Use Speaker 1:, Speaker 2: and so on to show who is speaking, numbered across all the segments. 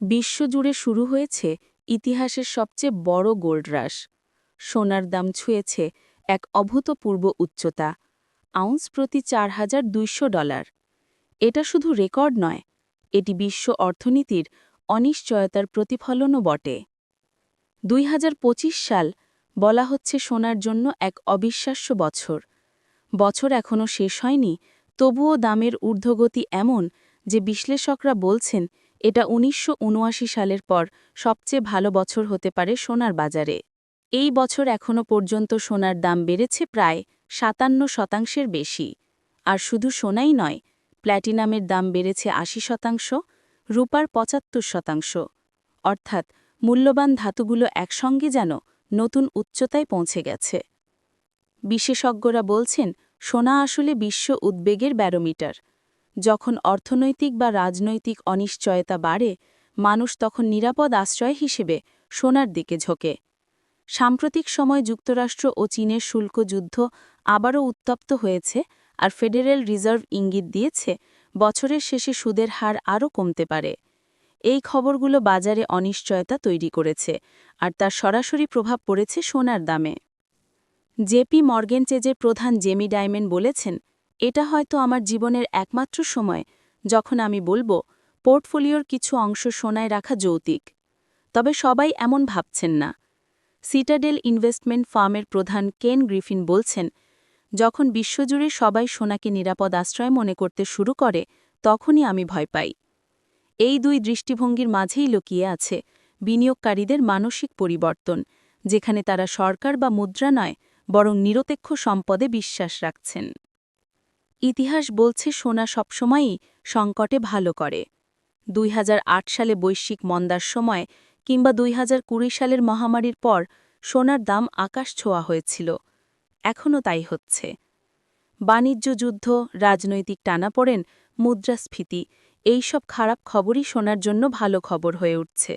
Speaker 1: বিশ্বজুড়ে শুরু হয়েছে ইতিহাসের সবচেয়ে বড় গোল্ড সোনার দাম ছুঁয়েছে এক অভূতপূর্ব উচ্চতা, আউন্স প্রতি চার হাজার দুইশো ডলার। এটা শুধু রেকর্ড নয়, এটি বিশ্ব অর্থনীতির অনিশ্চয়তার প্রতিফলনও বটে। দুই হাজার পঁচিশ সাল বলা হচ্ছে সোনার জন্য এক অবিশ্বাস্য বছর। বছর এখনও শেষ হয়নি, তবুও দামের ঊর্ধ্বগতি এমন যে বিশ্লেষকরা বলছেন এটা উনিশশো উনআশি সালের পর সবচেয়ে ভালো বছর হতে পারে সোনার বাজারে। এই বছর এখনও পর্যন্ত সোনার দাম বেড়েছে প্রায় সাতান্ন শতাংশের বেশি। আর শুধু সোনাই নয়, প্ল্যাটিনামের দাম বেড়েছে আশি শতাংশ, রূপার পঁচাত্তর শতাংশ। অর্থাৎ মূল্যবান ধাতুগুলো একসঙ্গে যেন নতুন উচ্চতায় পৌঁছে গেছে। বিশেষজ্ঞরা বলছেন, সোনা আসলে বিশ্ব উদ্বেগের ব্যারোমিটার। যখন অর্থনৈতিক বা রাজনৈতিক অনিশ্চয়তা বাড়ে, মানুষ তখন নিরাপদ আশ্রয় হিসেবে সোনার দিকে ঝোঁকে। সাম্প্রতিক সময় যুক্তরাষ্ট্র ও চীনের শুল্ক যুদ্ধ আবারও উত্তপ্ত হয়েছে আর ফেডারেল রিজার্ভ ইঙ্গিত দিয়েছে, বছরের শেষে সুদের হার আরও কমতে পারে। এই খবরগুলো বাজারে অনিশ্চয়তা তৈরি করেছে আর তার সরাসরি প্রভাব পড়েছে সোনার দামে। জেপি মর্গেন মর্গেনচেজের প্রধান জেমি ডায়মেন বলেছেন এটা হয়তো আমার জীবনের একমাত্র সময়, যখন আমি বলব, পোর্টফোলিওর কিছু অংশ সোনায় রাখা যৌতিক। তবে সবাই এমন ভাবছেন না। সিটাডেল ইনভেস্টমেন্ট ফার্মের প্রধান কেন গ্রিফিন বলছেন, যখন বিশ্বজুড়ে সবাই সোনাকে নিরাপদ আশ্রয় মনে করতে শুরু করে, তখনই আমি ভয় পাই। এই দুই দৃষ্টিভঙ্গির মাঝেই লুকিয়ে আছে বিনিয়োগকারীদের মানসিক পরিবর্তন, যেখানে তারা সরকার বা মুদ্রা নয়, বরং নিরপেক্ষ সম্পদে বিশ্বাস রাখছেন। ইতিহাস বলছে সোনা সবসময়ই সংকটে ভালো করে। দুই হাজার আট সালে বৈশ্বিক মন্দার সময় কিংবা দুই হাজার কুড়ি সালের মহামারীর পর সোনার দাম আকাশ ছোঁয়া হয়েছিল। এখনও তাই হচ্ছে। বাণিজ্য যুদ্ধ, রাজনৈতিক টানাপোড়েন, মুদ্রাস্ফীতি, এই সব খারাপ খবরই সোনার জন্য ভালো খবর হয়ে উঠছে।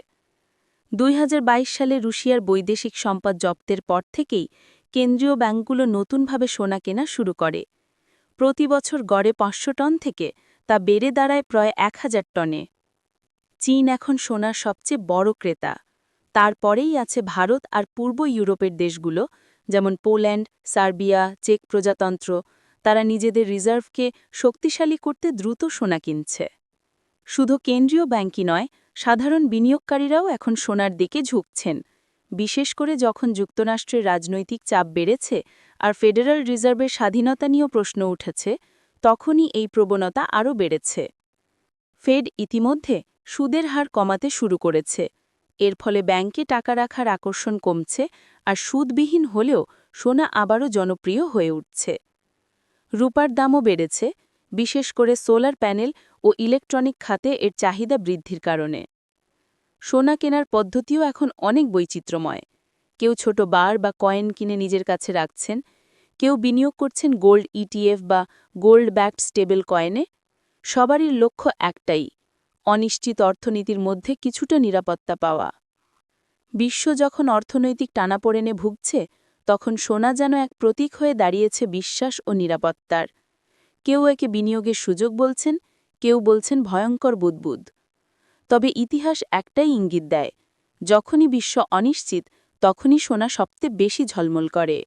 Speaker 1: দুই হাজার বাইশ সালে রুশিয়ার বৈদেশিক সম্পদ জব্দের পর থেকেই কেন্দ্রীয় ব্যাংকগুলো নতুনভাবে সোনা কেনা শুরু করে। প্রতি বছর গড়ে পাঁচশো টন থেকে তা বেড়ে দাঁড়ায় প্রায় এক হাজার টনে। চীন এখন সোনার সবচেয়ে বড় ক্রেতা। তারপরেই আছে ভারত আর পূর্ব ইউরোপের দেশগুলো, যেমন পোল্যান্ড, সার্বিয়া, চেক প্রজাতন্ত্র। তারা নিজেদের রিজার্ভকে শক্তিশালী করতে দ্রুত সোনা কিনছে। শুধু কেন্দ্রীয় ব্যাংকই নয়, সাধারণ বিনিয়োগকারীরাও এখন সোনার দিকে ঝুঁকছেন। বিশেষ করে যখন যুক্তরাষ্ট্রের রাজনৈতিক চাপ বেড়েছে আর ফেডারেল রিজার্ভের স্বাধীনতা নিয়েও প্রশ্ন উঠেছে, তখনই এই প্রবণতা আরও বেড়েছে। ফেড ইতিমধ্যে সুদের হার কমাতে শুরু করেছে। এর ফলে ব্যাংকে টাকা রাখার আকর্ষণ কমছে আর সুদবিহীন হলেও সোনা আবারও জনপ্রিয় হয়ে উঠছে। রূপার দামও বেড়েছে, বিশেষ করে সোলার প্যানেল ও ইলেকট্রনিক খাতে এর চাহিদা বৃদ্ধির কারণে। সোনা কেনার পদ্ধতিও এখন অনেক বৈচিত্র্যময়। কেউ ছোট বার বা কয়েন কিনে নিজের কাছে রাখছেন, কেউ বিনিয়োগ করছেন গোল্ড ইটিএফ বা গোল্ড ব্যাকড স্টেবল কয়েনে। সবারই লক্ষ্য একটাই, অনিশ্চিত অর্থনীতির মধ্যে কিছুটা নিরাপত্তা পাওয়া। বিশ্ব যখন অর্থনৈতিক টানাপোড়েনে ভুগছে, তখন সোনা যেন এক প্রতীক হয়ে দাঁড়িয়েছে বিশ্বাস ও নিরাপত্তার। কেউ একে বিনিয়োগের সুযোগ বলছেন, কেউ বলছেন ভয়ঙ্কর বুদবুদ। তবে ইতিহাস একটাই ইঙ্গিত দেয় যখনই বিশ্ব অনিশ্চিত তখনই সোনা সবচেয়ে বেশি ঝলমল করে।